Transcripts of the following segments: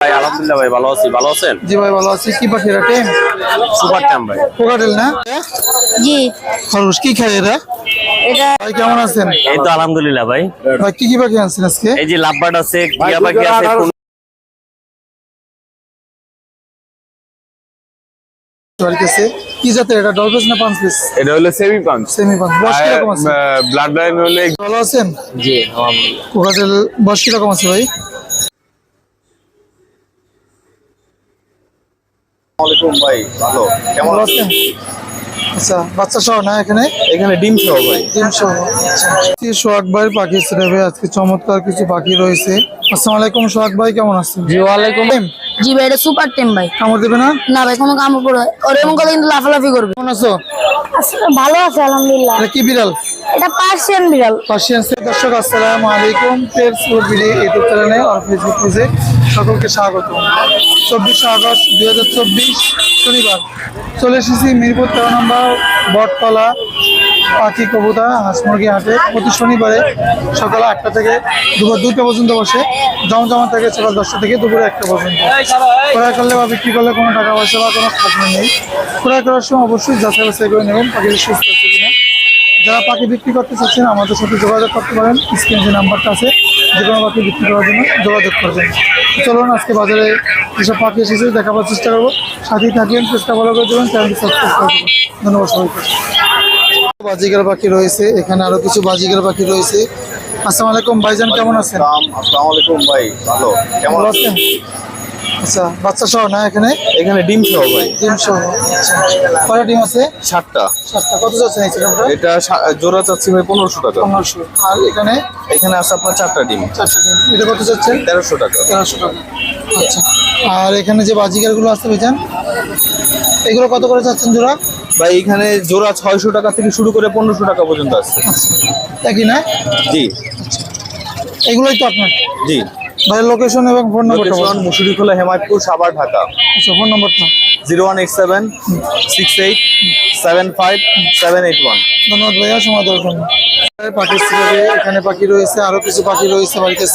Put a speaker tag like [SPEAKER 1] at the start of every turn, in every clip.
[SPEAKER 1] ভাই আলহামদুলিল্লাহ ভাই ভালো আছি। ভালো আছেন?
[SPEAKER 2] জি ভাই ভালো আছি। কি পাখি এটা?
[SPEAKER 1] সুপার ট্যাম ভাই।
[SPEAKER 2] কোকাটেল না?
[SPEAKER 3] জি।
[SPEAKER 2] খরগোশ কি খায় এরা?
[SPEAKER 3] এটা
[SPEAKER 2] ভাই কেমন আছেন?
[SPEAKER 1] এই তো আলহামদুলিল্লাহ ভাই।
[SPEAKER 2] ভাই কি কি পাখি আনছেন আজকে?
[SPEAKER 1] এই যে লাভবার্ড আছে টিয়া পাখি আছে কোন-
[SPEAKER 2] কি জাতের এটা ডলফিস না পাঁচ পিস
[SPEAKER 4] এটা হলো সেমি
[SPEAKER 2] পাঁচ বয়স কীরকম আছে?
[SPEAKER 4] ব্লাড লাইন হলে
[SPEAKER 2] ভালো আছেন?
[SPEAKER 1] জি আলহামদুলিল্লাহ।
[SPEAKER 2] কোকাটেল বয়স কীরকম আছে ভাই?
[SPEAKER 4] আলাইকুম ভাই ভালো। কেমন
[SPEAKER 2] আছেন? আচ্ছা বাচ্চা সহ না এখানে?
[SPEAKER 4] এখানে ডিম সহ ভাই।
[SPEAKER 2] ডিম সহ। আচ্ছা সোহাগ ভাইয়ের পাখি ছেড়ে আজকে চমৎকার কিছু পাখি রয়েছে। আসসালামু আলাইকুম সোহাগ ভাই কেমন আছেন?
[SPEAKER 3] জি ওয়ালাইকুম। জি ভাই এটা সুপার টেম ভাই।
[SPEAKER 2] কামড় দেবে না?
[SPEAKER 3] না ভাই কোনো কাম করে ওর এমন কথা কিন্তু লাফালাফি করবে।
[SPEAKER 2] কেমন আছো?
[SPEAKER 3] ভালো আছে আলহামদুলিল্লাহ।
[SPEAKER 2] এটা কি বিড়াল?
[SPEAKER 3] এটা পার্সিয়ান বিড়াল।
[SPEAKER 2] পার্সিয়ান। দর্শক আসসালামু আলাইকুম। পেটস ফুড ভিডিও ইউটিউব চ্যানেলে আর ফেসবুক পেজে সকলকে স্বাগত। চব্বিশে আগস্ট দুই হাজার চব্বিশ শনিবার চলে এসেছি মিরপুর তেরো নম্বর বটতলা পাখি কবুতা হাঁস মুরগি হাটে। প্রতি শনিবারে সকাল আটটা থেকে দুপুর দুটো পর্যন্ত বসে। জমজমা থেকে সকাল দশটা থেকে দুপুরে একটা পর্যন্ত। ক্রয় করলে বা বিক্রি করলে কোনো টাকা পয়সা বা কোনো খাজনা নেই। ক্রয় করার সময় অবশ্যই যাচাই বাছাই করে নেবেন পাখির সুস্থ আছে কিনা। যারা পাখি বিক্রি করতে চাচ্ছেন, আমাদের সাথে যোগাযোগ করতে পারেন। স্ক্রিন যে নাম্বারটা আছে যে কোনো পাখি বিক্রি করার জন্য যোগাযোগ করবেন। চলুন আজকে বাজারে যেসব পাখি এসেছে দেখাবার চেষ্টা করব। সাথেই থাকেন চেষ্টা ভালো করে দেবেন চ্যানেলটি সাবস্ক্রাইব করে দেবেন ধন্যবাদ সবাইকে। বাজিগার পাখি রয়েছে এখানে আরও কিছু বাজিগার পাখি রয়েছে। আসসালামু আলাইকুম ভাইজান কেমন আছেন?
[SPEAKER 4] আসসালামু আলাইকুম ভাই ভালো। কেমন আছেন?
[SPEAKER 2] আচ্ছা বাচ্চা সহ না এখানে?
[SPEAKER 4] এখানে ডিম সহ ভাই।
[SPEAKER 2] ডিম সহ আচ্ছা কয়টা ডিম আছে?
[SPEAKER 4] সাতটা।
[SPEAKER 2] সাতটা। কত যাচ্ছে আমরা
[SPEAKER 4] এটা জোড়া চাচ্ছি ভাই পনেরোশো টাকা।
[SPEAKER 2] পনেরোশো। আর এখানে?
[SPEAKER 4] এখানে আছে আপনার চারটা ডিম।
[SPEAKER 2] চারটা ডিম। এটা কত যাচ্ছে?
[SPEAKER 4] তেরোশো টাকা।
[SPEAKER 2] তেরোশো টাকা। আচ্ছা। আর এখানে যে বাজিকারগুলো আছে বেচান এগুলো কত করে চাচ্ছেন জোড়া?
[SPEAKER 4] ভাই এখানে জোড়া ছয়শো টাকা থেকে শুরু করে পনেরোশো টাকা পর্যন্ত আছে।
[SPEAKER 2] তাই একই না?
[SPEAKER 4] জি।
[SPEAKER 2] এগুলোই তো আপনার।
[SPEAKER 4] জি।
[SPEAKER 2] ভাইয়ের লোকেশন এবং ফোন নম্বরটা
[SPEAKER 4] লোকেশন। মুসুরিখোলা হেমায়তপুর সাভার ঢাকা।
[SPEAKER 2] আচ্ছা ফোন নম্বরটা
[SPEAKER 4] zero one eight seven six eight seven five seven eight one.
[SPEAKER 2] ধন্যবাদ ভাইয়া সময় দেওয়ার পাখি এখানে পাখি রয়েছে আরও কিছু পাখি রয়েছে বাড়িতে।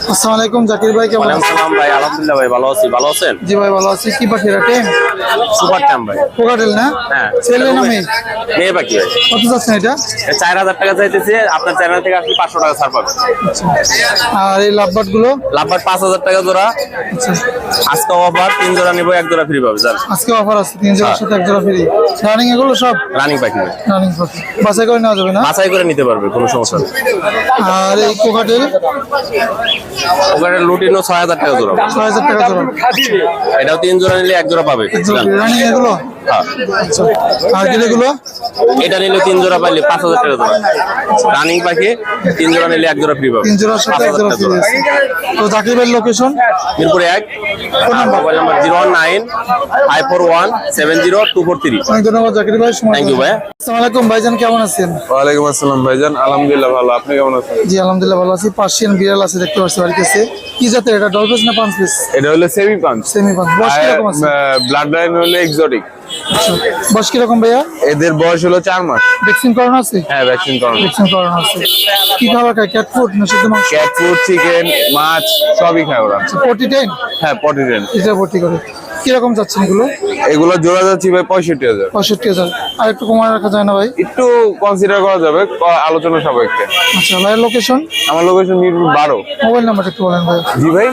[SPEAKER 2] আসসালামু আলাইকুম জাকির ভাই কেমন
[SPEAKER 1] ওয়ালাইকুম
[SPEAKER 2] আছেন
[SPEAKER 1] সালাম ভাই আলহামদুলিল্লাহ ভাই ভালো আছি ভালো আছেন?
[SPEAKER 2] জি ভাই ভালো আছি। কি পাখি এটা
[SPEAKER 1] সুপার ট্যাম ভাই।
[SPEAKER 2] কোকাটেল না?
[SPEAKER 1] হ্যাঁ।
[SPEAKER 2] ছেলে না মেয়ে?
[SPEAKER 1] মেয়ে পাখি ভাই।
[SPEAKER 2] কত যাচ্ছেন এটা?
[SPEAKER 1] এটা চার হাজার টাকা চাইতেছে আপনার চ্যানেল থেকে টাকা ছাড় পাবেন
[SPEAKER 2] আর এই
[SPEAKER 1] লাভবাটগুলো? টাকা জোড়া।
[SPEAKER 2] আচ্ছা।
[SPEAKER 1] আজকে অফার তিন জোড়া নিবো এক জোড়া ফ্রি পাবে জান।
[SPEAKER 2] আজকে অফার আছে তিন জোড়ার সাথে এক জোড়া ফ্রি রানিং এগুলো সব?
[SPEAKER 1] রানিং পাখি
[SPEAKER 2] রানিং করে নেওয়া যাবে না?
[SPEAKER 1] বাছাই করে নিতে পারবে কোনো সমস্যা নেই।
[SPEAKER 2] আর এই কোকাটেল
[SPEAKER 1] ওখানে লুটিনো ছয় হাজার টাকা জোড়া
[SPEAKER 2] ছয় হাজার টাকা জোড়া।
[SPEAKER 1] এটাও তিন জোড়া নিলে এক জোড়া পাবে।
[SPEAKER 2] এগুলো?
[SPEAKER 1] হ্যাঁ। এটা নিলে তিন জোড়া পাইলে পাঁচ হাজার টাকা জোড়া। রানিং পাখি তিন জোড়া নিলে এক জোড়া ফ্রি পাবে।
[SPEAKER 2] তিন সাথে এক জোড়া ফ্রি
[SPEAKER 1] জোড়া।
[SPEAKER 2] তো জাকির ভাইয়ের লোকেশন
[SPEAKER 1] মিরপুরে এক। Mobile number zero one nine five four one seven zero two four three.
[SPEAKER 2] অনেক ধন্যবাদ জাকির ভাই
[SPEAKER 1] থ্যাংক ইউ ভাই
[SPEAKER 2] জন্য। আসসালামু আলাইকুম ভাইজান কেমন আছেন?
[SPEAKER 4] ওয়ালাইকুম আসসালাম ভাইজান। আলহামদুলিল্লাহ ভালো। আপনি কেমন আছেন?
[SPEAKER 2] জি আলহামদুলিল্লাহ ভালো আছি। পার্সিয়ান বিড়াল আছে দেখতে পাচ্ছি বাড়ির কাছে কি জাতের এটা? ডলফিস না পাঁচ পিস
[SPEAKER 4] এটা হলো সেমি পাঞ্চ
[SPEAKER 2] সেমি পাঁচ বয়স কীরকম আছে?
[SPEAKER 4] ব্লাড লাইন হলো এক্সোটিক
[SPEAKER 2] বয়স কি রকম ভাইয়া?
[SPEAKER 4] এদের বয়স হলো চার মাস।
[SPEAKER 2] ভ্যাকসিন করানো আছে?
[SPEAKER 4] হ্যাঁ ভ্যাকসিন করানো
[SPEAKER 2] ভ্যাকসিন করানো আছে। কি খাবার খায় ক্যাট ফুড না শুধু মাংস?
[SPEAKER 4] ক্যাট ফুড চিকেন মাছ সবই খায় ওরা।
[SPEAKER 2] ফোর্টি টেন
[SPEAKER 4] হ্যাঁ পটি টেন
[SPEAKER 2] এটা ভর্তি করে। কীরকম চাচ্ছেন এগুলো?
[SPEAKER 4] এগুলো জোড়া যাচ্ছি ভাই পঁয়ষট্টি হাজার।
[SPEAKER 2] পঁয়ষট্টি হাজার। আর একটু কমায় রাখা যায় না ভাই?
[SPEAKER 4] একটু কনসিডার করা যাবে আলোচনা সাপেক্ষে।
[SPEAKER 2] আচ্ছা ভাইয়ের লোকেশন
[SPEAKER 4] আমার লোকেশন মিরপুর বারো।
[SPEAKER 2] মোবাইল নাম্বার একটু বলেন ভাই।
[SPEAKER 4] জি ভাই।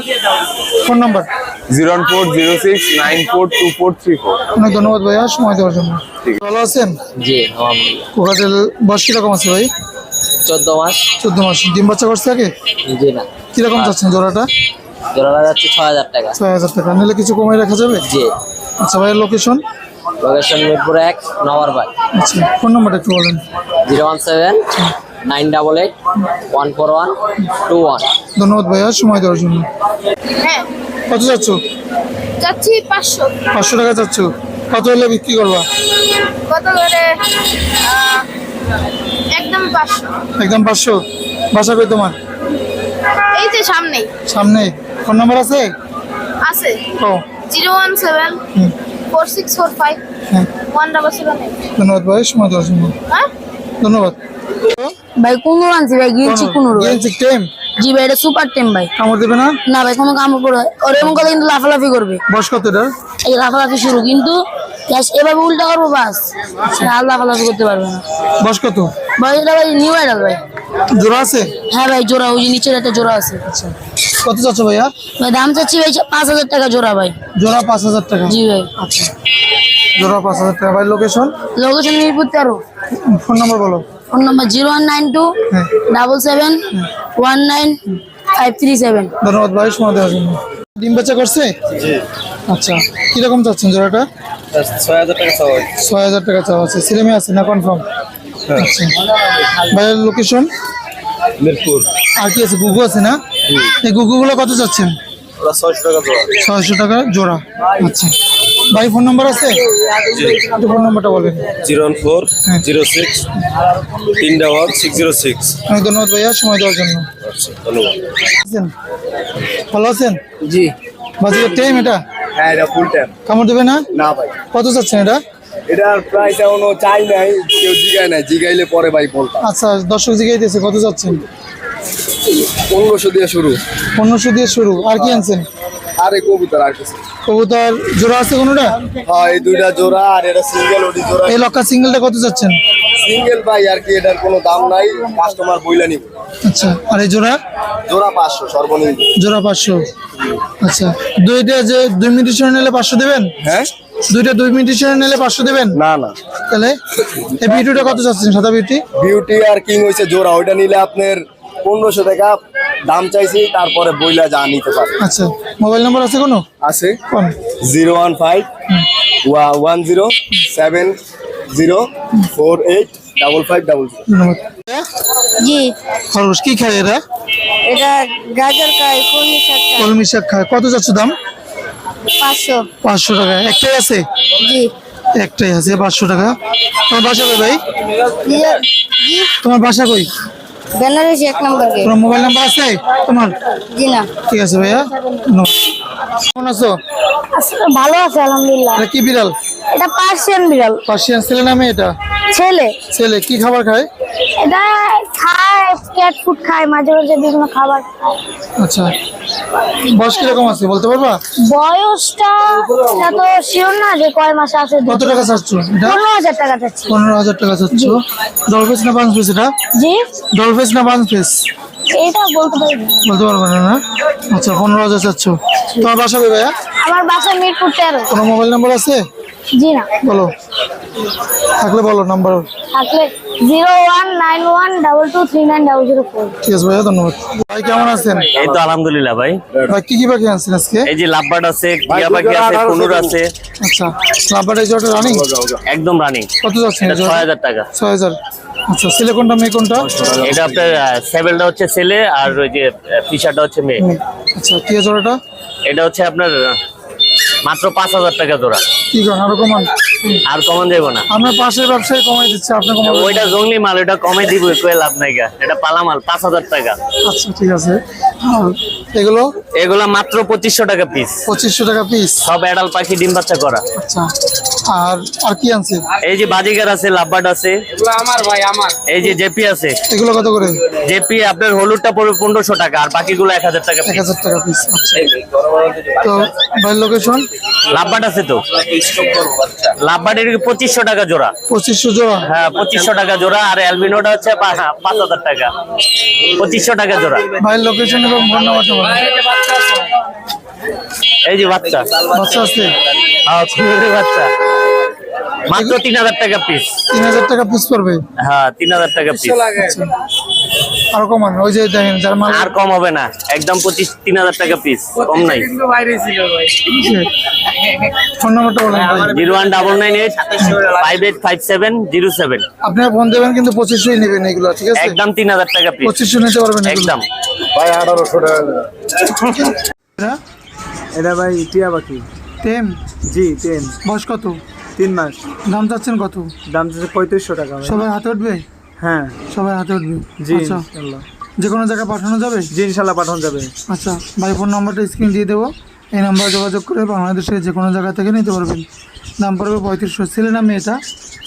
[SPEAKER 2] Phone number?
[SPEAKER 4] Zero one four zero six nine four two four three four.
[SPEAKER 2] অনেক ধন্যবাদ ভাইয়া সময় দেওয়ার জন্য।
[SPEAKER 4] ঠিক
[SPEAKER 2] ভালো আছেন?
[SPEAKER 5] জি আলহামদুলিল্লাহ।
[SPEAKER 2] কোকাটেল বয়স কীরকম আছে ভাই?
[SPEAKER 5] চোদ্দ মাস।
[SPEAKER 2] চোদ্দ মাস। ডিম বাচ্চা করছে আগে?
[SPEAKER 5] জি না।
[SPEAKER 2] কীরকম চাচ্ছেন জোড়াটা?
[SPEAKER 5] জোড়া যাচ্ছে ছয় হাজার টাকা।
[SPEAKER 2] ছয় হাজার টাকা। নিলে কিছু কমাই রাখা যাবে?
[SPEAKER 5] জি।
[SPEAKER 2] আচ্ছা ভাইয়ের লোকেশন
[SPEAKER 5] লোকেশন মিরপুর এক নওয়ারবাগ
[SPEAKER 2] আচ্ছা ফোন নাম্বারটা একটু বলেন।
[SPEAKER 5] Zero one seven nine double eight one four one two one.
[SPEAKER 2] ধন্যবাদ ভাইয়া সময় দেওয়ার জন্য।
[SPEAKER 3] হ্যাঁ।
[SPEAKER 2] কত যাচ্ছ?
[SPEAKER 3] যাচ্ছি পাঁচশো।
[SPEAKER 2] পাঁচশো টাকা যাচ্ছ। কত হলে বিক্রি করবা?
[SPEAKER 3] কত করে একদম পাঁচশো।
[SPEAKER 2] একদম পাঁচশো? বাসা কই তোমার?
[SPEAKER 3] এই যে সামনেই।
[SPEAKER 2] সামনে ফোন নাম্বার আছে?
[SPEAKER 3] আছে।
[SPEAKER 2] ও।
[SPEAKER 3] Zero one seven four six four five
[SPEAKER 2] হ্যাঁ
[SPEAKER 3] ওয়ান ডাবল সেভেন
[SPEAKER 2] ধন্যবাদ ভাই সময় দেওয়ার জন্য।
[SPEAKER 3] হ্যাঁ?
[SPEAKER 2] ধন্যবাদ।
[SPEAKER 3] ভাই কুনুর আনছি ভাই? গিয়েছি কুনুর
[SPEAKER 2] গিয়েছি টেম।
[SPEAKER 6] জি ভাই এটা সুপার টেম ভাই।
[SPEAKER 2] কামড় দেবে না?
[SPEAKER 6] না ভাই কোনো কামড় পড়ে ওর এমন কথা কিন্তু লাফালাফি করবে।
[SPEAKER 2] বয়স কত এটা
[SPEAKER 6] এই লাফালাফি শুরু কিন্তু just এভাবে উল্টা করব বাস। আর লাফালাফি করতে পারবে না।
[SPEAKER 2] বয়স কত?
[SPEAKER 6] ভাই এটা ভাই নিউ আইডাল ভাই।
[SPEAKER 2] জোড়া আছে?
[SPEAKER 6] হ্যাঁ ভাই জোড়া ওই যে নিচের একটা জোড়া আছে।
[SPEAKER 2] কত চাচ্ছ ভাইয়া?
[SPEAKER 6] ভাই দাম চাচ্ছি ভাই পাঁচ হাজার টাকা জোড়া ভাই।
[SPEAKER 2] জোড়া পাঁচ হাজার টাকা।
[SPEAKER 6] জি ভাই।
[SPEAKER 2] আচ্ছা। জোড়া পাঁচ হাজার টাকা। ভাই লোকেশন
[SPEAKER 6] লোকেশন মিরপুর তেরো।
[SPEAKER 2] ফোন নাম্বার বলো।
[SPEAKER 6] Phone number zero one nine two
[SPEAKER 2] হ্যাঁ।
[SPEAKER 6] Double seven one nine five three seven.
[SPEAKER 2] ধন্যবাদ ভাই সময় দেওয়ার জন্য। ডিম বেচা করছে? আচ্ছা। কীরকম চাচ্ছেন জোড়াটা?
[SPEAKER 4] ছয় হাজার টাকা চাওয়া
[SPEAKER 2] ছয় হাজার টাকা চাওয়া আছে সিলেমে আছে না কনফার্ম আচ্ছা। ভাইয়ের লোকেশন
[SPEAKER 4] মিরপুর।
[SPEAKER 2] আর কি আছে? গুগু আছে না? এই গুগুগুলো কত চাচ্ছেন?
[SPEAKER 4] ওরা ছয়শো টাকা চাওয়া
[SPEAKER 2] ছয়শো টাকা জোড়া। আচ্ছা। ভাই ফোন নাম্বার আছে? ফোন নাম্বারটা বলেন।
[SPEAKER 4] জিরো ওয়ান ফোর
[SPEAKER 2] হ্যাঁ।
[SPEAKER 4] জিরো সিক্স তিন ডাবল সিক্স জিরো সিক্স।
[SPEAKER 2] অনেক ধন্যবাদ ভাইয়া সময় দেওয়ার জন্য।
[SPEAKER 4] আচ্ছা ধন্যবাদ।
[SPEAKER 2] ভালো আছেন?
[SPEAKER 5] জি।
[SPEAKER 2] বাজিকের টাইম এটা?
[SPEAKER 4] হ্যাঁ এটা ফুল টাইম
[SPEAKER 2] কামড় দেবে না?
[SPEAKER 4] না ভাই।
[SPEAKER 2] কত চাচ্ছেন এটা?
[SPEAKER 4] এটার প্রাইস এখনও চাই নাই কেউ জিগায় নাই জিগাইলে পরে ভাই বলতাম।
[SPEAKER 2] আচ্ছা দর্শক জিগাইতেছে কত চাচ্ছেন?
[SPEAKER 4] পনেরোশো দিয়ে শুরু।
[SPEAKER 2] পনেরোশো দিয়ে শুরু। আর কি আনছেন?
[SPEAKER 4] আরে কবুতর আর কিছু।
[SPEAKER 2] কবুতর জোড়া আছে কোনোটা?
[SPEAKER 4] হ্যাঁ এই দুইটা জোড়া আর এটা সিঙ্গেল ওটি জোড়া।
[SPEAKER 2] এই লক্কা সিঙ্গেলটা কত চাচ্ছেন
[SPEAKER 4] সিঙ্গেল ভাই আর কি এটার কোনো দাম নাই। কাস্টমার বইলা নিব।
[SPEAKER 2] আচ্ছা আর এই জোড়া?
[SPEAKER 4] জোড়া পাঁচশো সর্বনিম্ন।
[SPEAKER 2] জোড়া পাঁচশো। আচ্ছা দুইটা যে দুই মিনিটের নিলে পাঁচশো দেবেন?
[SPEAKER 4] হ্যাঁ?
[SPEAKER 2] দুইটা দুই মিনিটের নিলে পাঁচশো দেবেন?
[SPEAKER 4] না না।
[SPEAKER 2] তাহলে এই বিউটিটা কত চাচ্ছেন সাদা বিউটি
[SPEAKER 4] বিউটি আর কিং হয়েছে জোড়া। ওইটা নিলে আপনার পনেরোশো টাকা দাম চাইছি তারপরে বইলা যা নিতে পারে
[SPEAKER 2] আচ্ছা মোবাইল নাম্বার আছে কোনো?
[SPEAKER 4] আছে। Zero one five one zero seven zero four eight double five double zero.
[SPEAKER 6] জি।
[SPEAKER 2] খরগোশ কি খায় এরা?
[SPEAKER 6] এটা গাজর খায় কলমি শাক
[SPEAKER 2] কলমি শাক খায়। কত যাচ্ছে দাম?
[SPEAKER 6] পাঁচশো।
[SPEAKER 2] পাঁচশো টাকা। একটাই আছে?
[SPEAKER 6] জি।
[SPEAKER 2] একটাই আছে পাঁচশো টাকা। তোমার বাসা কই ভাই? তোমার বাসা কই?
[SPEAKER 6] বেনারসি এক নম্বর গেট।
[SPEAKER 2] তোমার মোবাইল নাম্বার আছে? তোমার?
[SPEAKER 6] জি না।
[SPEAKER 2] ঠিক আছে ভাইয়া। কেমন আছো?
[SPEAKER 6] ভালো আছে আলহামদুলিল্লাহ।
[SPEAKER 2] এটা কি বিড়াল?
[SPEAKER 6] এটা পার্সিয়ান বিড়াল।
[SPEAKER 2] পার্সিয়ান ছেলে নামে এটা?
[SPEAKER 6] ছেলে।
[SPEAKER 2] ছেলে কি খাবার খায়?
[SPEAKER 6] এটা খায় ক্যাট ফুড খায় মাঝে মাঝে বিভিন্ন খাবার খায়।
[SPEAKER 2] আচ্ছা বয়স কীরকম আছে বলতে পারবা?
[SPEAKER 6] বয়সটা এটা তো শিওর না যে কয় মাসে আছে
[SPEAKER 2] কত টাকা চাচ্ছ এটা?
[SPEAKER 6] পনেরো হাজার টাকা চাচ্ছি।
[SPEAKER 2] পনেরো হাজার টাকা চাচ্ছ। ডলফেস না পাঁচ পিস এটা?
[SPEAKER 6] জি।
[SPEAKER 2] ডলফেস না পাঁচ পিস
[SPEAKER 6] এটা বলতে
[SPEAKER 2] বলতে পারবে না না? আচ্ছা পনেরো হাজার চাচ্ছ। তোমার বাসা
[SPEAKER 6] আমার বাসা মিরপুর তেরো।
[SPEAKER 2] কোনো মোবাইল নাম্বার আছে?
[SPEAKER 6] জি না।
[SPEAKER 2] বলো। থাকলে বলো নাম্বার
[SPEAKER 6] থাকলে zero one nine one double two three nine double zero four.
[SPEAKER 2] ঠিক আছে ভাইয়া ধন্যবাদ। ভাই কেমন আছেন?
[SPEAKER 1] এই তো আলহামদুলিল্লাহ ভাই।
[SPEAKER 2] ভাই কি কি পাখি আনছেন আজকে?
[SPEAKER 1] এই যে লাভবার্ড আছে টিয়া পাখি আছে কুনুর আছে।
[SPEAKER 2] আচ্ছা লাভবার এই জটা রানিং
[SPEAKER 1] একদম রানিং
[SPEAKER 2] কত যাচ্ছেন
[SPEAKER 1] এটা ছয় হাজার টাকা।
[SPEAKER 2] ছয় হাজার। আচ্ছা ছেলে কোনটা মেয়ে কোনটা?
[SPEAKER 1] এটা আপনার সেভেলটা হচ্ছে ছেলে আর ওই যে ফিশারটা হচ্ছে মেয়ে।
[SPEAKER 2] মেয়ে। আচ্ছা কি জোড়াটা?
[SPEAKER 1] এটা হচ্ছে আপনার মাত্র পাঁচ হাজার টাকা জোড়া।
[SPEAKER 2] কি করেন আরও কমান?
[SPEAKER 1] আর কমান দেবো না।
[SPEAKER 2] আমরা পাশের ব্যবসায় কমাই দিচ্ছি আপনি
[SPEAKER 1] ওইটা জঙ্গলি মাল ওইটা কমে দিব কয়ে লাভ নাই এটা পালা মাল পাঁচ হাজার টাকা।
[SPEAKER 2] আচ্ছা ঠিক আছে। এগুলো?
[SPEAKER 1] এগুলা মাত্র পঁচিশশো টাকা পিস
[SPEAKER 2] পঁচিশশো টাকা পিস
[SPEAKER 1] সব অ্যাডাল পাখি ডিম বাচ্চা করা।
[SPEAKER 2] আচ্ছা। আর আর কি আনছে?
[SPEAKER 1] এই যে বাজিগার আছে লাভবার্ড আছে। এই যে জেপি আছে।
[SPEAKER 2] এগুলো কত করে?
[SPEAKER 1] জেপি আপনার হলুদটা পড়বে পনেরোশো টাকা আর বাকিগুলো এক হাজার টাকা
[SPEAKER 2] এক
[SPEAKER 1] পিস
[SPEAKER 2] হাজার টাকা পিস আচ্ছা। তো ভাই লোকেশন
[SPEAKER 1] লাভবার্ড আছে তো? লাভবার্ডের পঁচিশশো টাকা জোড়া?
[SPEAKER 2] পঁচিশশো জোড়া?
[SPEAKER 1] হ্যাঁ পঁচিশশো টাকা জোড়া আর অ্যালবিনোটা হচ্ছে হ্যাঁ, পাঁচ হাজার টাকা। পঁচিশশো টাকা জোড়া।
[SPEAKER 2] ভাই লোকেশন এবং ফোন নাম্বারটা
[SPEAKER 1] এই যে বাচ্চা।
[SPEAKER 2] বাচ্চা আছে?
[SPEAKER 1] হ্যাঁ ছেলে বাচ্চা। মাত্র তিন হাজার টাকা পিস
[SPEAKER 2] তিন হাজার টাকা পিস পড়বে?
[SPEAKER 1] হ্যাঁ তিন হাজার টাকা পিস
[SPEAKER 2] আরও কমান ওই যে দেখেন যার মাল
[SPEAKER 1] আর কম হবে না। একদম পঁচিশ তিন হাজার টাকা পিস কম নাই।
[SPEAKER 2] ফোন নাম্বারটা বলেন ভাই।
[SPEAKER 1] Zero one double nine eight five eight five seven zero seven.
[SPEAKER 2] আপনারা ফোন দেবেন কিন্তু পঁচিশশোই নেবেন এগুলো ঠিক আছে?
[SPEAKER 1] একদম তিন হাজার টাকা পিস
[SPEAKER 2] পঁচিশশো নিতে পারবেন
[SPEAKER 1] একদম।
[SPEAKER 4] ভাই আঠারোশো টাকা
[SPEAKER 2] এটা?
[SPEAKER 7] ভাই টিয়া পাখি।
[SPEAKER 2] টেম?
[SPEAKER 7] জি টেন
[SPEAKER 2] বয়স কত?
[SPEAKER 7] তিন মাস।
[SPEAKER 2] দাম চাচ্ছেন কত?
[SPEAKER 7] দাম চাচ্ছে পঁয়ত্রিশশো টাকা ভাই।
[SPEAKER 2] সবাই হাতে উঠবে?
[SPEAKER 7] হ্যাঁ।
[SPEAKER 2] সবাই হাতে উঠবে।
[SPEAKER 7] জি
[SPEAKER 2] আচ্ছা যে কোনো জায়গায় পাঠানো যাবে?
[SPEAKER 7] জি ইনশাল্লাহ পাঠানো যাবে।
[SPEAKER 2] আচ্ছা ভাই ফোন নাম্বারটা স্ক্রিন দিয়ে দেবো। এই নাম্বার যোগাযোগ করে বাংলাদেশের যে কোনো জায়গা থেকে নিতে পারবেন। দাম পড়বে পঁয়ত্রিশশো। ছেলে না মেয়েটা?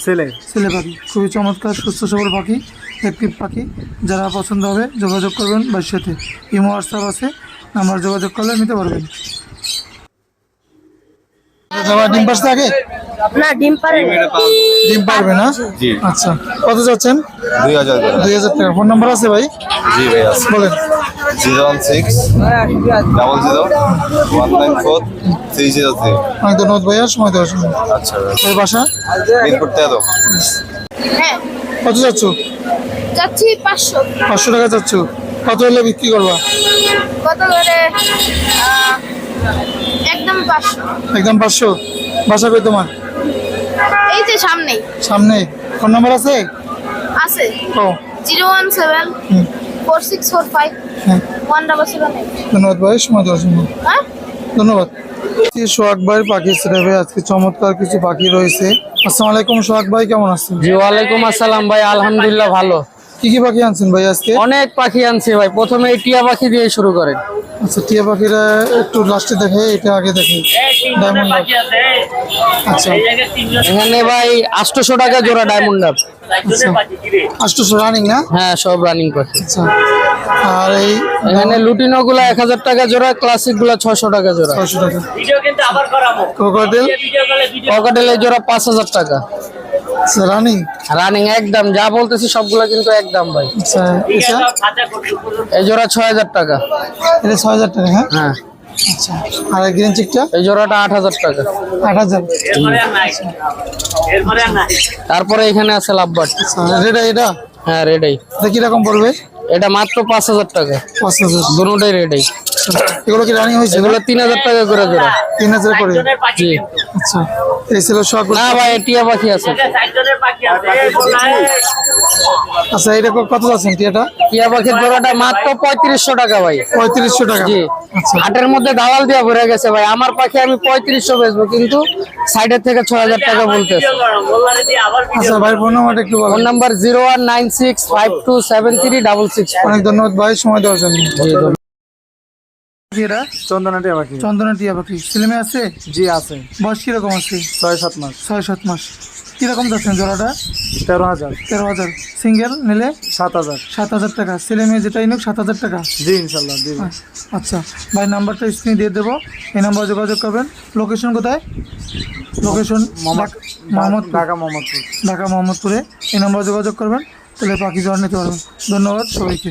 [SPEAKER 7] ছেলে।
[SPEAKER 2] ছেলে পাখি। খুবই চমৎকার সুস্থ সবল পাখি অ্যাক্টিভ পাখি। যারা পছন্দ হবে যোগাযোগ করবেন বাইর সাথে। ইমো হোয়াটসঅ্যাপ আছে নাম্বার যোগাযোগ করলে নিতে পারবেন। ডিম পারছে আগে?
[SPEAKER 3] না ডিম পারে
[SPEAKER 2] ডিম পারবে না?
[SPEAKER 1] জি।
[SPEAKER 2] আচ্ছা কত যাচ্ছেন?
[SPEAKER 1] দুই হাজার
[SPEAKER 2] দুই হাজার টাকা। ফোন নাম্বার আছে ভাই?
[SPEAKER 1] জি ভাই আছে।
[SPEAKER 2] বলেন।
[SPEAKER 1] Zero one six double zero one nine four three zero three.
[SPEAKER 2] অনেক ধন্যবাদ ভাইয়া সময় দেওয়ার জন্য।
[SPEAKER 1] আচ্ছা
[SPEAKER 2] বাসা?
[SPEAKER 1] মিরপুর
[SPEAKER 3] হ্যাঁ।
[SPEAKER 2] কত যাচ্ছ?
[SPEAKER 3] যাচ্ছি
[SPEAKER 2] টাকা যাচ্ছ। কত হলে বিক্রি করবা?
[SPEAKER 3] কত করে একদম পাঁচশো।
[SPEAKER 2] একদম পাঁচশো। বাসা কই তোমার?
[SPEAKER 3] এই যে সামনেই।
[SPEAKER 2] সামনে। ফোন নাম্বার আছে?
[SPEAKER 3] আছে।
[SPEAKER 2] ও।
[SPEAKER 3] Zero one seven four six four five
[SPEAKER 2] হ্যাঁ।
[SPEAKER 3] One double seven eight.
[SPEAKER 2] ধন্যবাদ ভাই সময় দেওয়ার জন্য।
[SPEAKER 3] হ্যাঁ?
[SPEAKER 2] ধন্যবাদ। সোহাগ ভাইয়ের পাখি সেটাবে আজকে চমৎকার কিছু পাখি রয়েছে। আসসালামু আলাইকুম সোহাগ ভাই কেমন আছেন?
[SPEAKER 5] জি ওয়ালাইকুম আসসালাম ভাই আলহামদুলিল্লাহ ভালো।
[SPEAKER 2] কি কি পাখি আনছেন ভাই আজকে?
[SPEAKER 5] অনেক পাখি আনছে ভাই। প্রথমে এই টিয়া পাখি দিয়ে শুরু করেন।
[SPEAKER 2] আচ্ছা টিয়া পাখিরা একটু লাস্টে দেখে এটা আগে দেখে। ডায়মন্ড আচ্ছা।
[SPEAKER 5] এখানে ভাই আটশোশো টাকা জোড়া ডায়মন্ড আপ
[SPEAKER 2] আষ্টশো রানিং না?
[SPEAKER 5] হ্যাঁ সব রানিং পাখি।
[SPEAKER 2] আচ্ছা। আর এই
[SPEAKER 5] এখানে লুটিনো গুলা এক হাজার টাকা জোড়া ক্লাসিকগুলা ছশো টাকা জোড়া।
[SPEAKER 2] ছশো টাকা। ক্রোকোডাইল
[SPEAKER 5] পকেটেলের জোড়া পাঁচ হাজার টাকা।
[SPEAKER 2] আচ্ছা রানিং
[SPEAKER 5] রানিং একদম যা বলতেছি সবগুলা কিন্তু একদম ভাই।
[SPEAKER 2] আচ্ছা
[SPEAKER 5] এই জোড়া ছয় হাজার টাকা।
[SPEAKER 2] এটা ছয় হাজার টাকা হ্যাঁ?
[SPEAKER 5] হ্যাঁ।
[SPEAKER 2] আচ্ছা আর গ্রিন চিকটা
[SPEAKER 5] এই জোড়াটা আট হাজার টাকা।
[SPEAKER 2] আট হাজার।
[SPEAKER 5] তারপরে এখানে আছে লাভবাট
[SPEAKER 2] আচ্ছা এটা এটা?
[SPEAKER 5] হ্যাঁ রেডাই
[SPEAKER 2] এটা কীরকম পড়বে?
[SPEAKER 5] এটা মাত্র পাঁচ হাজার টাকা।
[SPEAKER 2] পাঁচ হাজার।
[SPEAKER 5] দুটোটাই রেডাই
[SPEAKER 2] এগুলো কি রানিং হয়েছে?
[SPEAKER 5] এগুলো তিন হাজার টাকা করে জোড়া।
[SPEAKER 2] তিন হাজার করে?
[SPEAKER 5] জি।
[SPEAKER 2] আচ্ছা। এই ছিল সব
[SPEAKER 5] না ভাই টিয়া পাখি আছে।
[SPEAKER 2] আচ্ছা এটা কত আছেন টিয়াটা?
[SPEAKER 5] টিয়া পাখির জোড়াটা মাত্র পঁয়ত্রিশশো টাকা ভাই।
[SPEAKER 2] পঁয়ত্রিশশো টাকা।
[SPEAKER 5] জি।
[SPEAKER 2] আচ্ছা।
[SPEAKER 5] হাটের মধ্যে দালাল দিয়া ভরে গেছে ভাই। আমার পাখি আমি পঁয়ত্রিশশো বেচবো কিন্তু সাইডের থেকে ছয় হাজার টাকা বলতেছে।
[SPEAKER 2] আচ্ছা ভাই ফোন নাম্বারটা একটু
[SPEAKER 5] phone number zero one nine six five two seven three double six
[SPEAKER 2] অনেক ধন্যবাদ ভাই সময় দেওয়ার জন্য। এটা
[SPEAKER 7] চন্দনা টিয়া পাখি।
[SPEAKER 2] চন্দনা টিয়া পাখি। আছে?
[SPEAKER 7] জি আছে।
[SPEAKER 2] বয়স কীরকম আছে?
[SPEAKER 7] ছয় সাত মাস।
[SPEAKER 2] ছয় সাত মাস। কীরকম যাচ্ছেন জোড়াটা?
[SPEAKER 7] তেরো হাজার।
[SPEAKER 2] তেরো হাজার। সিঙ্গেল নিলে?
[SPEAKER 7] সাত হাজার।
[SPEAKER 2] সাত হাজার টাকা। ছেলে মেয়ে যেটাই নিক সাত হাজার টাকা।
[SPEAKER 7] জি ইনশাল্লাহ দিব
[SPEAKER 2] আচ্ছা ভাই নাম্বারটা স্ক্রিনে দিয়ে দেবো। এই নাম্বার যোগাযোগ করবেন। লোকেশন কোথায়? লোকেশন মোহাম্মদপুর।
[SPEAKER 7] ঢাকা মোহাম্মদপুর।
[SPEAKER 2] ঢাকা মোহাম্মদপুরে। এই নাম্বার যোগাযোগ করবেন। তাহলে পাখি জোয়ার নিতে পারবেন। ধন্যবাদ সবাইকে।